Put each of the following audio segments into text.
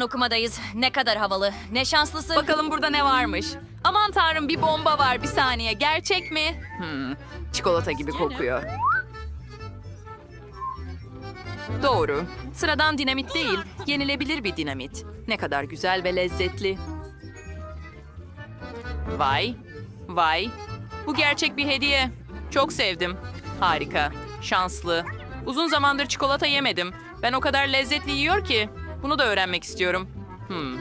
okumadayız. Ne kadar havalı. Ne şanslısın. Bakalım burada ne varmış. Aman tanrım bir bomba var bir saniye. Gerçek mi? Hmm, çikolata gibi kokuyor. Doğru. Sıradan dinamit değil, yenilebilir bir dinamit. Ne kadar güzel ve lezzetli. Vay, vay. Bu gerçek bir hediye. Çok sevdim. Harika, şanslı. Uzun zamandır çikolata yemedim. Ben o kadar lezzetli yiyor ki. Bunu da öğrenmek istiyorum. Hmm,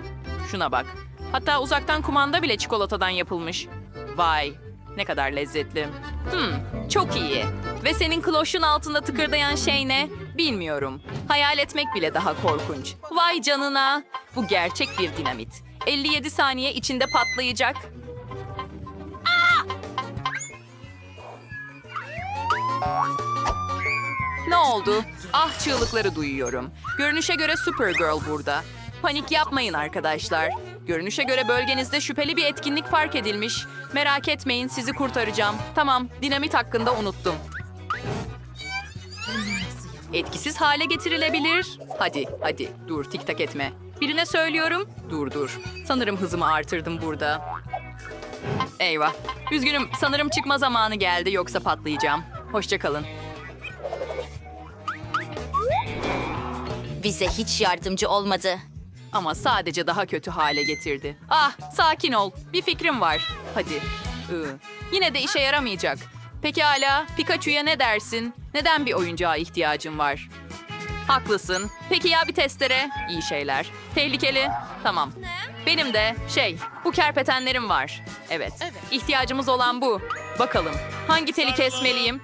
şuna bak. Hatta uzaktan kumanda bile çikolatadan yapılmış. Vay, ne kadar lezzetli. Hmm, çok iyi. Ve senin kloşun altında tıkırdayan şey ne? Bilmiyorum. Hayal etmek bile daha korkunç. Vay canına. Bu gerçek bir dinamit. 57 saniye içinde patlayacak. Ne oldu? Ah çığlıkları duyuyorum. Görünüşe göre Supergirl burada. Panik yapmayın arkadaşlar. Görünüşe göre bölgenizde şüpheli bir etkinlik fark edilmiş. Merak etmeyin sizi kurtaracağım. Tamam, dinamit hakkında unuttum. Etkisiz hale getirilebilir. Hadi, hadi. Dur, tik tak etme. Birine söylüyorum. Dur, dur. Sanırım hızımı artırdım burada. Eyvah. Üzgünüm, sanırım çıkma zamanı geldi yoksa patlayacağım. Hoşçakalın. Bize hiç yardımcı olmadı. Ama sadece daha kötü hale getirdi. Ah, sakin ol. Bir fikrim var. Hadi. Iı. Yine de işe yaramayacak. Pekala, Pikachu'ya ne dersin? Neden bir oyuncağa ihtiyacın var? Haklısın. Peki ya bir testere? İyi şeyler. Tehlikeli. Tamam. Benim de şey, bu kerpetenlerim var. Evet. İhtiyacımız olan bu. Bakalım. Hangi teli kesmeliyim?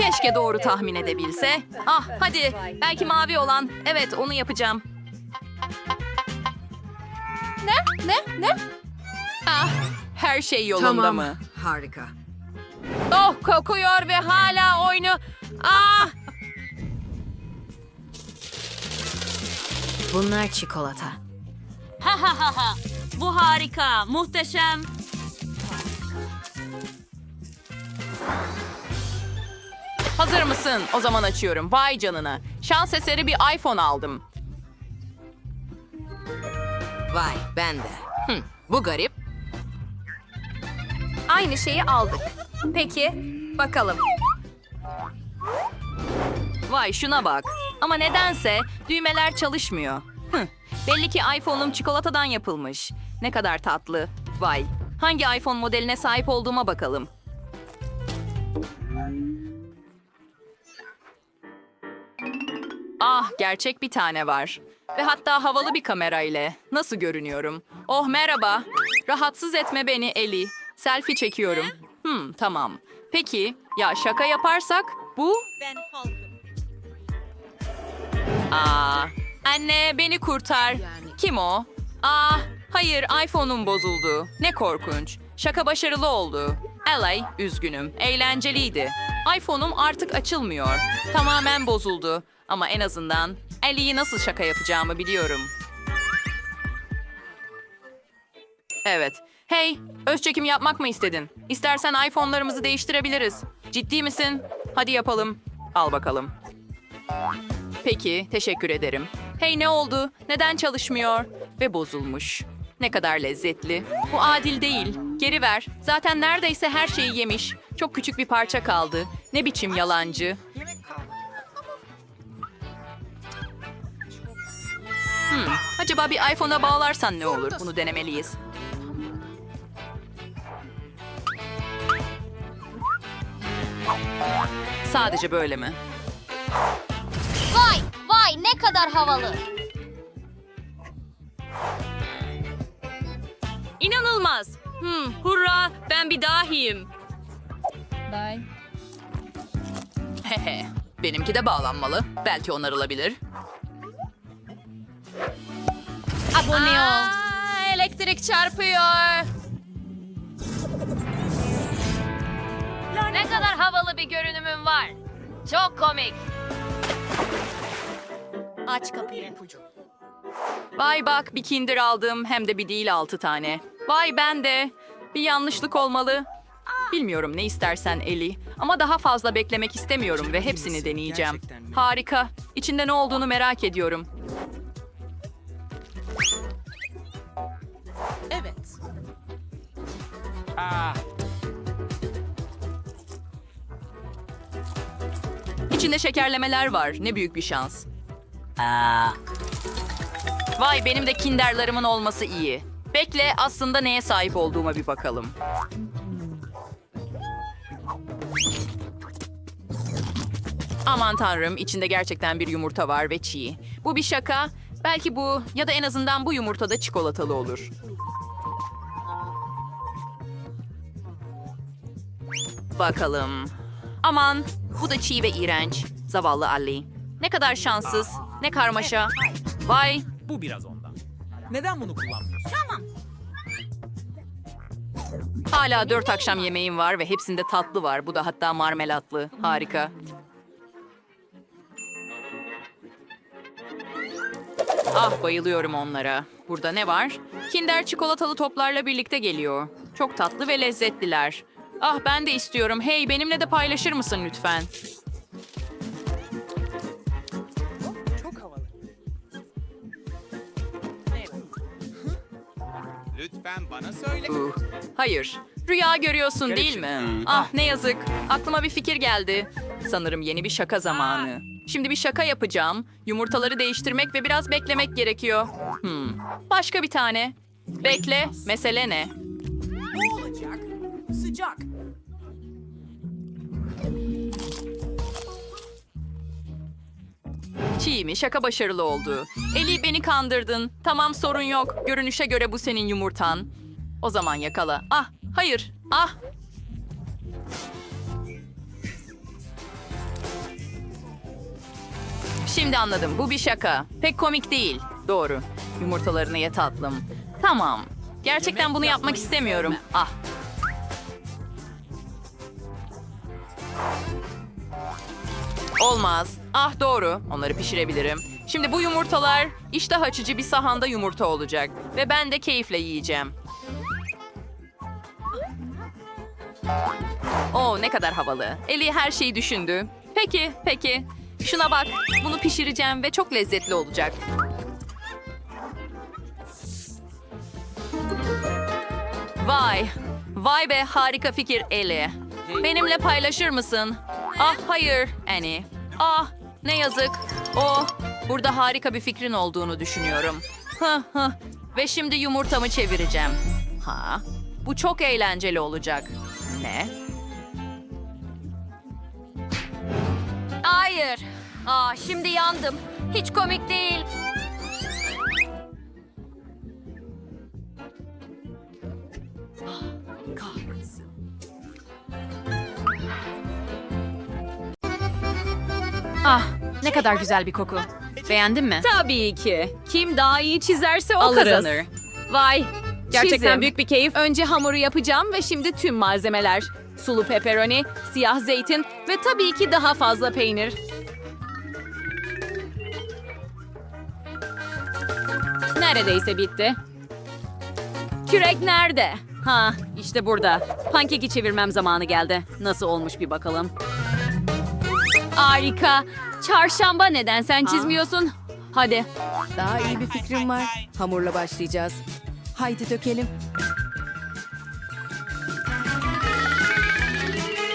Keşke doğru tahmin edebilse. Ah hadi belki mavi olan. Evet onu yapacağım. Ne? Ne? Ne? Ah her şey yolunda Tamam. mı? Harika. Oh kokuyor ve hala oyunu. Ah Bunlar çikolata. Ha ha ha ha. Bu harika, muhteşem. Hazır mısın? O zaman açıyorum. Vay canına. Şans eseri bir iPhone aldım. Vay ben de. Hı, bu garip. Aynı şeyi aldık. Peki bakalım. Vay şuna bak. Ama nedense düğmeler çalışmıyor. Hıh, belli ki iPhone'um çikolatadan yapılmış. Ne kadar tatlı. Vay. Hangi iPhone modeline sahip olduğuma bakalım. Ah, gerçek bir tane var. Ve hatta havalı bir kamera ile. Nasıl görünüyorum? Oh merhaba. Rahatsız etme beni Eli. Selfie çekiyorum. Hmm, tamam. Peki, ya şaka yaparsak bu? Ben. Aa, anne beni kurtar. Kim o? Aa, hayır iPhone'um bozuldu. Ne korkunç. Şaka başarılı oldu. LA, üzgünüm. Eğlenceliydi. iPhone'um artık açılmıyor. Tamamen bozuldu. Ama en azından Ellie'yi nasıl şaka yapacağımı biliyorum. Evet. Hey, öz çekim yapmak mı istedin? İstersen iPhone'larımızı değiştirebiliriz. Ciddi misin? Hadi yapalım. Al bakalım. Peki, teşekkür ederim. Hey ne oldu? Neden çalışmıyor? Ve bozulmuş. Ne kadar lezzetli. Bu adil değil. Geri ver. Zaten neredeyse her şeyi yemiş. Çok küçük bir parça kaldı. Ne biçim yalancı. Hmm, acaba bir iPhone'a bağlarsan ne olur? Bunu denemeliyiz. Sadece böyle mi? Vay vay ne kadar havalı. İnanılmaz. Hmm, hurra, ben bir dahiyim. Hehe. Benimki de bağlanmalı. Belki onarılabilir. Abone ol. Aa, elektrik çarpıyor. Ne kadar havalı bir görünümün var. Çok komik. Aç kapıyı. Vay bak bir kinder aldım hem de bir değil altı tane. Vay ben de. Bir yanlışlık olmalı. Bilmiyorum ne istersen Eli ama daha fazla beklemek istemiyorum ve hepsini deneyeceğim. Harika. İçinde ne olduğunu merak ediyorum. Evet. İçinde şekerlemeler var. Ne büyük bir şans. Vay benim de kinderlarımın olması iyi. Bekle aslında neye sahip olduğuma bir bakalım. Aman tanrım içinde gerçekten bir yumurta var ve çiğ. Bu bir şaka. Belki bu ya da en azından bu yumurta da çikolatalı olur. Bakalım. Aman bu da çiğ ve iğrenç. Zavallı Ali. Ne kadar şanssız. Ne karmaşa. Vay Bu biraz ondan. Neden bunu kullanmıyorsun? hala dört akşam yemeğim var ve hepsinde tatlı var. Bu da hatta marmelatlı. Harika. Ah bayılıyorum onlara. Burada ne var? Kinder çikolatalı toplarla birlikte geliyor. Çok tatlı ve lezzetliler. Ah ben de istiyorum. Hey benimle de paylaşır mısın lütfen? Lütfen bana söyle. Hayır. Rüya görüyorsun değil mi? Ah ne yazık. Aklıma bir fikir geldi. Sanırım yeni bir şaka zamanı. Şimdi bir şaka yapacağım. Yumurtaları değiştirmek ve biraz beklemek gerekiyor. Hmm. Başka bir tane. Bekle. Mesele ne? olacak? Sıcak. Çiğ mi? Şaka başarılı oldu. Eli beni kandırdın. Tamam sorun yok. Görünüşe göre bu senin yumurtan. O zaman yakala. Ah hayır. Ah Şimdi anladım. Bu bir şaka. Pek komik değil. Doğru. Yumurtalarını ye tatlım. Tamam. Gerçekten bunu yapmak istemiyorum. Ah. Olmaz. Ah doğru. Onları pişirebilirim. Şimdi bu yumurtalar iştah açıcı bir sahanda yumurta olacak. Ve ben de keyifle yiyeceğim. Oo ne kadar havalı. Eli her şeyi düşündü. Peki, peki. Şuna bak. Bunu pişireceğim ve çok lezzetli olacak. Vay. Vay be harika fikir Eli. Benimle paylaşır mısın? Ah hayır Annie. Ah ne yazık. Oh burada harika bir fikrin olduğunu düşünüyorum. Hı hı. Ve şimdi yumurtamı çevireceğim. Ha? Bu çok eğlenceli olacak. Ne? Hayır. Aa, şimdi yandım. Hiç komik değil. Ah, ne kadar güzel bir koku. Beğendin mi? Tabii ki. Kim daha iyi çizerse o Alırız. kazanır. Vay. Gerçekten çizim. büyük bir keyif. Önce hamuru yapacağım ve şimdi tüm malzemeler. Sulu pepperoni, siyah zeytin ve tabii ki daha fazla peynir. Neredeyse bitti. Kürek nerede? Ha, işte burada. Pankeki çevirmem zamanı geldi. Nasıl olmuş bir bakalım. Harika. Çarşamba neden sen çizmiyorsun? Hadi. Daha iyi bir fikrim var. Hamurla başlayacağız. Haydi dökelim.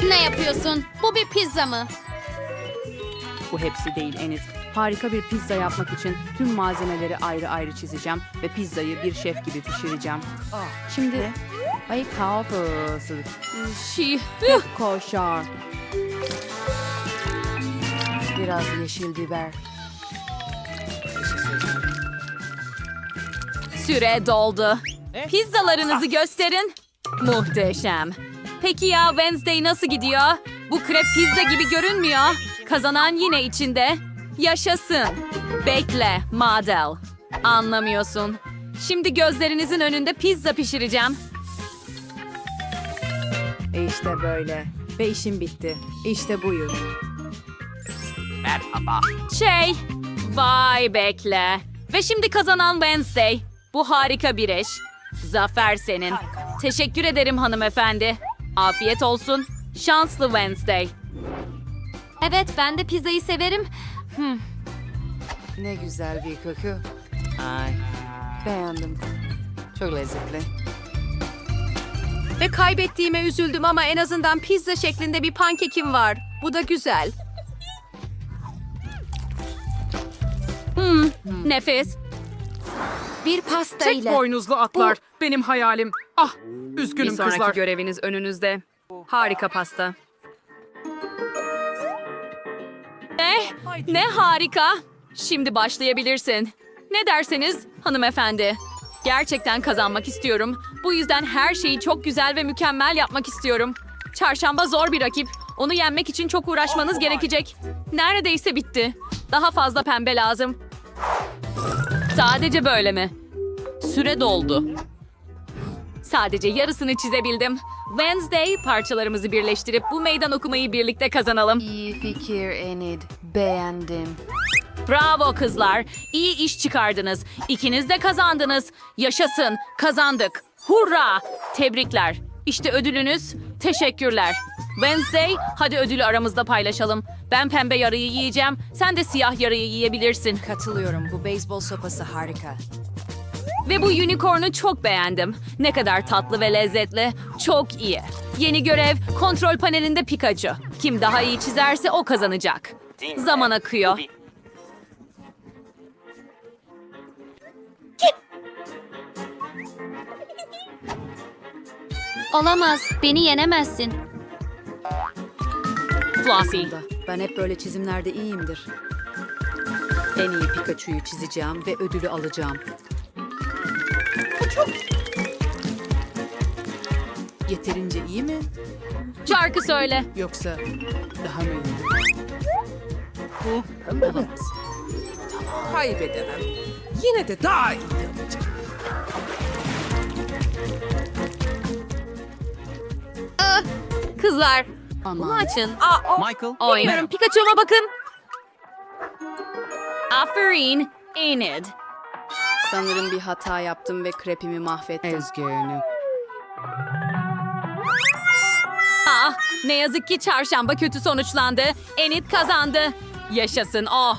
Ne yapıyorsun? Bu bir pizza mı? Bu hepsi değil Enis. Harika bir pizza yapmak için tüm malzemeleri ayrı ayrı çizeceğim ve pizzayı bir şef gibi pişireceğim. Şimdi ay kahvası, Şey, koşar. Biraz yeşil biber. Süre doldu. Pizzalarınızı gösterin. Muhteşem. Peki ya Wednesday nasıl gidiyor? Bu krep pizza gibi görünmüyor. Kazanan yine içinde. Yaşasın. Bekle, Madel. Anlamıyorsun. Şimdi gözlerinizin önünde pizza pişireceğim. E işte böyle. Ve işim bitti. İşte buyur. Şey, vay bekle. Ve şimdi kazanan Wednesday. Bu harika bir eş. Zafer senin. Teşekkür ederim hanımefendi. Afiyet olsun. Şanslı Wednesday. Evet ben de pizzayı severim. Ne güzel bir koku. Ay, beğendim. Çok lezzetli. Ve kaybettiğime üzüldüm ama en azından pizza şeklinde bir pankekim var. Bu da güzel. Nefis. Bir pasta Tek ile. boynuzlu atlar. Benim hayalim. Ah, Bir üzgünüm sonraki kızlar. göreviniz önünüzde. Harika pasta. Ne? Ne harika. Şimdi başlayabilirsin. Ne derseniz hanımefendi. Gerçekten kazanmak istiyorum. Bu yüzden her şeyi çok güzel ve mükemmel yapmak istiyorum. Çarşamba zor bir rakip. Onu yenmek için çok uğraşmanız gerekecek. Neredeyse bitti. Daha fazla pembe lazım. Sadece böyle mi? Süre doldu. Sadece yarısını çizebildim. Wednesday parçalarımızı birleştirip bu meydan okumayı birlikte kazanalım. İyi fikir Enid. Beğendim. Bravo kızlar. İyi iş çıkardınız. İkiniz de kazandınız. Yaşasın. Kazandık. Hurra! Tebrikler. İşte ödülünüz. Teşekkürler. Wednesday, hadi ödülü aramızda paylaşalım. Ben pembe yarıyı yiyeceğim. Sen de siyah yarıyı yiyebilirsin. Katılıyorum. Bu beyzbol sopası harika. Ve bu unicorn'u çok beğendim. Ne kadar tatlı ve lezzetli. Çok iyi. Yeni görev kontrol panelinde Pikachu. Kim daha iyi çizerse o kazanacak. Zaman akıyor. Olamaz. Beni yenemezsin. Flossie. Ben hep böyle çizimlerde iyiyimdir. En iyi Pikachu'yu çizeceğim ve ödülü alacağım. Yeterince iyi mi? Şarkı söyle. Yoksa daha mı iyi? Kaybedemem. Yine de daha iyi yapacağım. Kızlar. Aman. Bunu açın. Michael. Oynuyorum. Pikachu'ma bakın. Aferin. Enid. Sanırım bir hata yaptım ve krepimi mahvettim. Üzgünüm. Ah, ne yazık ki çarşamba kötü sonuçlandı. Enid kazandı. Yaşasın oh.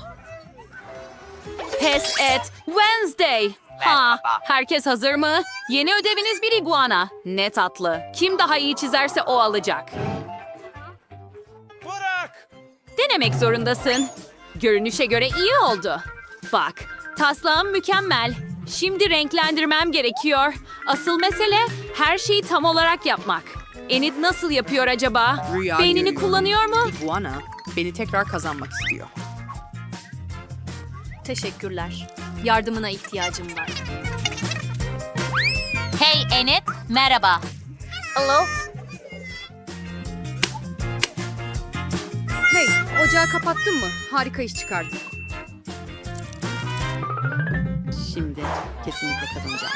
Pes et. Wednesday. Ha, herkes hazır mı? Yeni ödeviniz bir iguana. Ne tatlı. Kim daha iyi çizerse o alacak. Denemek zorundasın. Görünüşe göre iyi oldu. Bak, taslağım mükemmel. Şimdi renklendirmem gerekiyor. Asıl mesele her şeyi tam olarak yapmak. Enid nasıl yapıyor acaba? Rüya Beynini görüyorum. kullanıyor mu? Iguana beni tekrar kazanmak istiyor. Teşekkürler. Yardımına ihtiyacım var. Hey Enid, merhaba. Hello. Hey, ocağı kapattın mı? Harika iş çıkardın. Şimdi kesinlikle kazanacağım.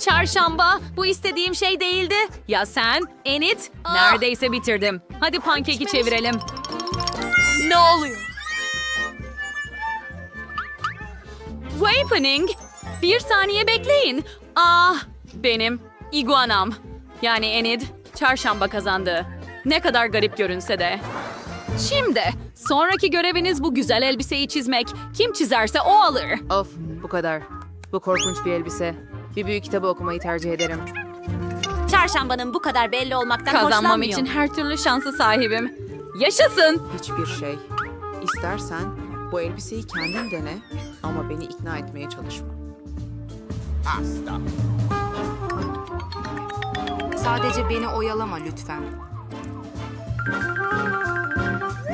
Çarşamba, bu istediğim şey değildi. Ya sen, Enid? Neredeyse bitirdim. Hadi pankeki çevirelim. Ne oluyor? Wapening. Bir saniye bekleyin. Ah, benim iguanam. Yani Enid, çarşamba kazandı. Ne kadar garip görünse de. Şimdi, sonraki göreviniz bu güzel elbiseyi çizmek. Kim çizerse o alır. Of bu kadar. Bu korkunç bir elbise. Bir büyük kitabı okumayı tercih ederim. Çarşambanın bu kadar belli olmaktan Kazanmam hoşlanmıyor. için her türlü şansı sahibim. Yaşasın. Hiçbir şey. İstersen bu elbiseyi kendin dene ama beni ikna etmeye çalışma. Hasta. Sadece beni oyalama lütfen.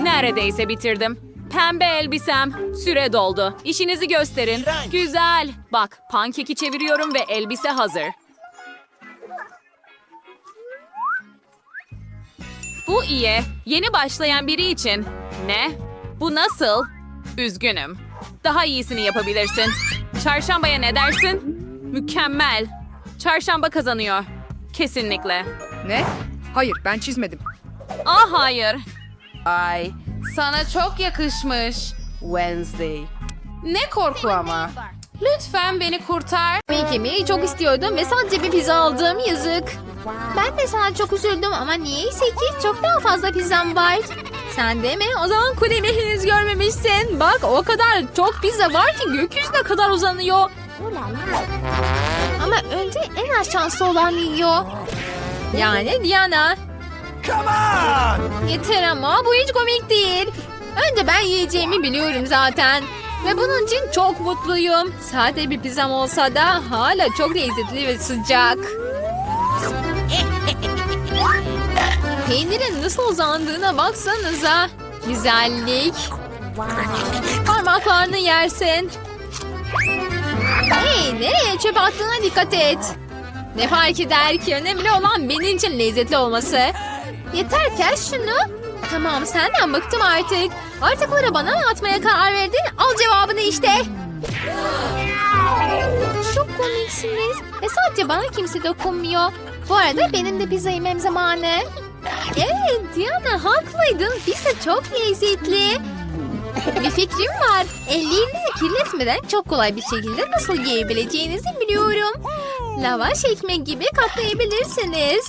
Neredeyse bitirdim. Pembe elbisem. Süre doldu. İşinizi gösterin. Güzel. Bak, pankeki çeviriyorum ve elbise hazır. Bu iyi. Yeni başlayan biri için. Ne? Bu nasıl? Üzgünüm. Daha iyisini yapabilirsin. Çarşambaya ne dersin? Mükemmel. Çarşamba kazanıyor. Kesinlikle. Ne? Hayır ben çizmedim. Ah hayır. Ay sana çok yakışmış. Wednesday. Ne korku ama. Lütfen beni kurtar. Yemek yemeyi çok istiyordum ve sadece bir pizza aldım. Yazık. Ben de sana çok üzüldüm ama niyeyse ki çok daha fazla pizzam var. Sen de mi? O zaman kulemi henüz görmemişsin. Bak o kadar çok pizza var ki gökyüzüne kadar uzanıyor. Ama önce en az şanslı olan yiyor. Yani Diana. Yeter ama bu hiç komik değil. Önce ben yiyeceğimi biliyorum zaten. Ve bunun için çok mutluyum. Sade bir pizzam olsa da hala çok lezzetli ve sıcak. Peynirin nasıl uzandığına baksanıza. Güzellik. Parmaklarını yersin. Hey nereye çöp attığına dikkat et. Ne fark eder ki önemli olan benim için lezzetli olması. Yeter kes şunu. Tamam senden bıktım artık. Artıkları bana mı atmaya karar verdin? Al cevabını işte. Çok komiksiniz. Ve sadece bana kimse dokunmuyor. Bu arada benim de pizza yemem zamanı. Evet Diana haklıydın. Pizza çok lezzetli. Bir fikrim var. Ellerini kirletmeden çok kolay bir şekilde nasıl yiyebileceğinizi biliyorum. Lavaş ekmek gibi katlayabilirsiniz.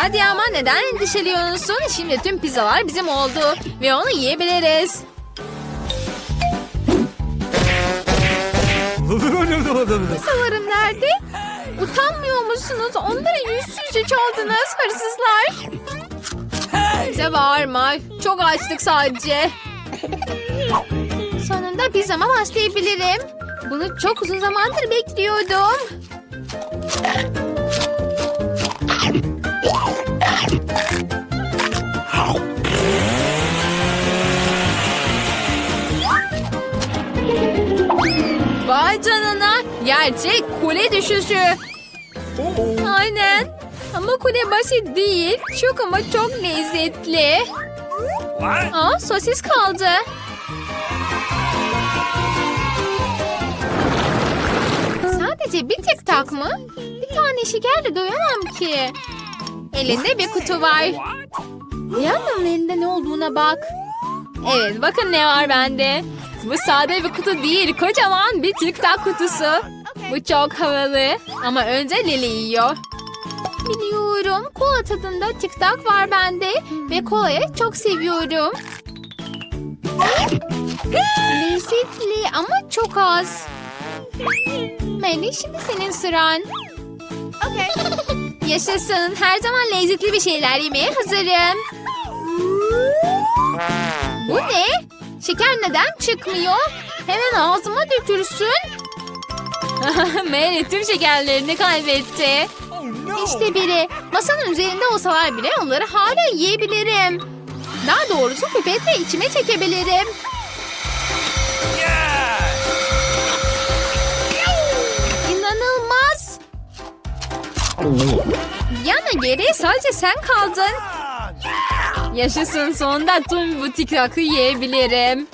Hadi ama neden endişeliyorsun? Şimdi tüm pizzalar bizim oldu ve onu yiyebiliriz. Pizzalarım nerede? Utanmıyor musunuz? Onları yüzsüzce çaldınız hırsızlar. Bize bağırma. Çok açtık sadece. Sonunda pizzama başlayabilirim. Bunu çok uzun zamandır bekliyordum. Vay canına. Gerçek kule düşüşü. Aynen. Ama kule basit değil. Çok ama çok lezzetli. Aa sosis kaldı. Sadece bir tek tak mı? Bir tane şekerle doyamam ki. Elinde bir kutu var. Diana'nın elinde ne olduğuna bak. Evet bakın ne var bende. Bu sade bir kutu değil kocaman bir tic tac kutusu. Bu çok havalı ama önce Lili yiyor. Biliyorum kola tadında tic tac var bende ve kolayı çok seviyorum. Lezzetli ama çok az. Melih şimdi senin sıran. Yaşasın her zaman lezzetli bir şeyler yemeye hazırım. Bu ne? Şeker neden çıkmıyor? Hemen ağzıma dökülsün. Mary tüm şekerlerini kaybetti. İşte biri. Masanın üzerinde olsalar bile onları hala yiyebilirim. Daha doğrusu pipetle içime çekebilirim. İnanılmaz. Yana geri sadece sen kaldın. Yaşasın sonunda tüm bu tiktakı yiyebilirim.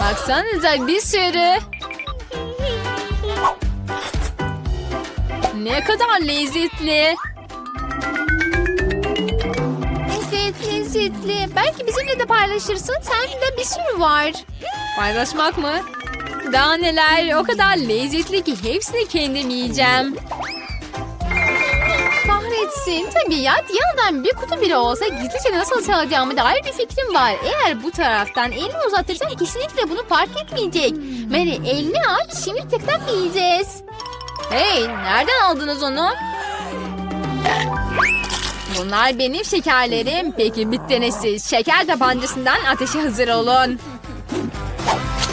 Baksanıza bir sürü. Ne kadar lezzetli. Evet lezzetli. Belki bizimle de paylaşırsın. Sende bir sürü var. Paylaşmak mı? Daha neler o kadar lezzetli ki hepsini kendim yiyeceğim. Kahretsin. Tabii ya Diyana'dan bir kutu bile olsa gizlice nasıl çalacağımı dair bir fikrim var. Eğer bu taraftan elini uzatırsam kesinlikle bunu fark etmeyecek. Mary elini aç şimdi tek tak yiyeceğiz. Hey nereden aldınız onu? Bunlar benim şekerlerim. Peki siz. Şeker tabancasından ateşe hazır olun.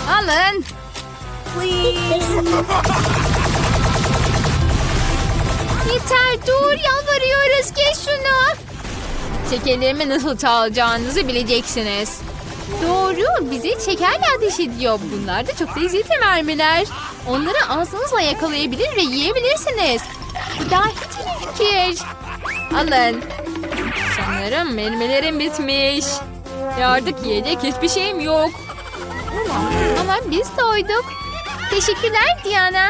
Alın. Yeter dur yalvarıyoruz kes şunu. Şekerlerimi nasıl çalacağınızı bileceksiniz. Doğru, bizi şekerle ateş ediyor. Bunlar da çok lezzetli mermiler. Onları ağzınızla yakalayabilir ve yiyebilirsiniz. Bu daha hiç iyi fikir. Alın. Sanırım mermilerim bitmiş. Ve artık yiyecek hiçbir şeyim yok. Ama biz doyduk. Teşekkürler Diana.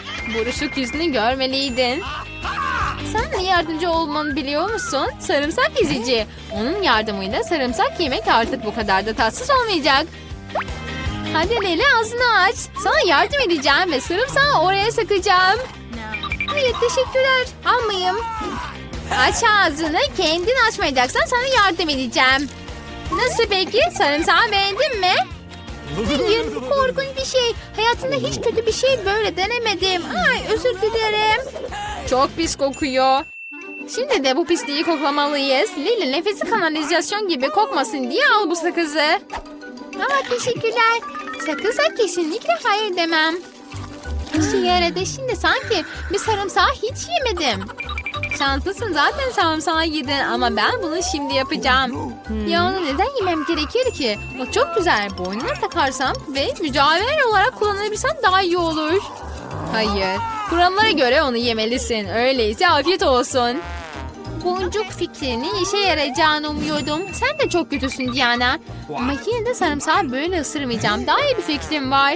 Buruşuk yüzünü görmeliydin. Sen ne yardımcı olmanı biliyor musun? Sarımsak ezici. Onun yardımıyla sarımsak yemek artık bu kadar da tatsız olmayacak. Hadi Leli ağzını aç. Sana yardım edeceğim ve sarımsağı oraya sıkacağım. Hayır teşekkürler. Almayayım. Aç ağzını. Kendin açmayacaksan sana yardım edeceğim. Nasıl peki? Sarımsağı beğendin mi? Hayır, bu korkunç bir şey. Hayatımda hiç kötü bir şey böyle denemedim. Ay, özür dilerim. Çok pis kokuyor. Şimdi de bu pisliği koklamalıyız. Lili nefesi kanalizasyon gibi kokmasın diye al bu sakızı. Aa, teşekkürler. Sakıza kesinlikle hayır demem. İşe yaradı. Şimdi sanki bir sarımsağı hiç yemedim. Şanslısın zaten sarımsağı yedin ama ben bunu şimdi yapacağım. Ya onu neden yemem gerekir ki? O çok güzel. Boynuna takarsam ve mücadele olarak kullanabilsem daha iyi olur. Hayır. Kurallara göre onu yemelisin. Öyleyse afiyet olsun. Boncuk fikrinin işe yarayacağını umuyordum. Sen de çok kötüsün Diana. Ama yine de sarımsağı böyle ısırmayacağım. Daha iyi bir fikrim var.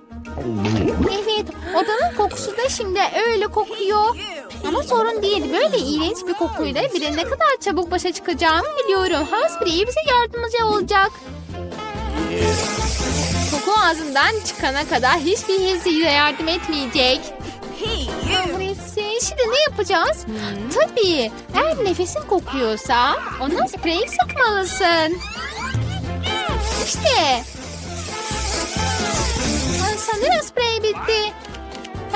Odanın kokusu da şimdi öyle kokuyor. Ama sorun değil. Böyle iğrenç bir kokuyla bile ne kadar çabuk başa çıkacağımı biliyorum. Hausbreyi bize yardımcı olacak. Koku ağzından çıkana kadar hiçbir his yardım etmeyecek. Öyleyse şimdi ne yapacağız? Tabii eğer nefesin kokuyorsa ona sprey sıkmalısın. İşte. Sanırım sprey.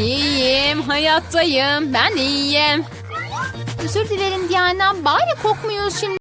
İyiyim, hayattayım. Ben iyiyim. Özür dilerim Diana. Bari kokmuyoruz şimdi.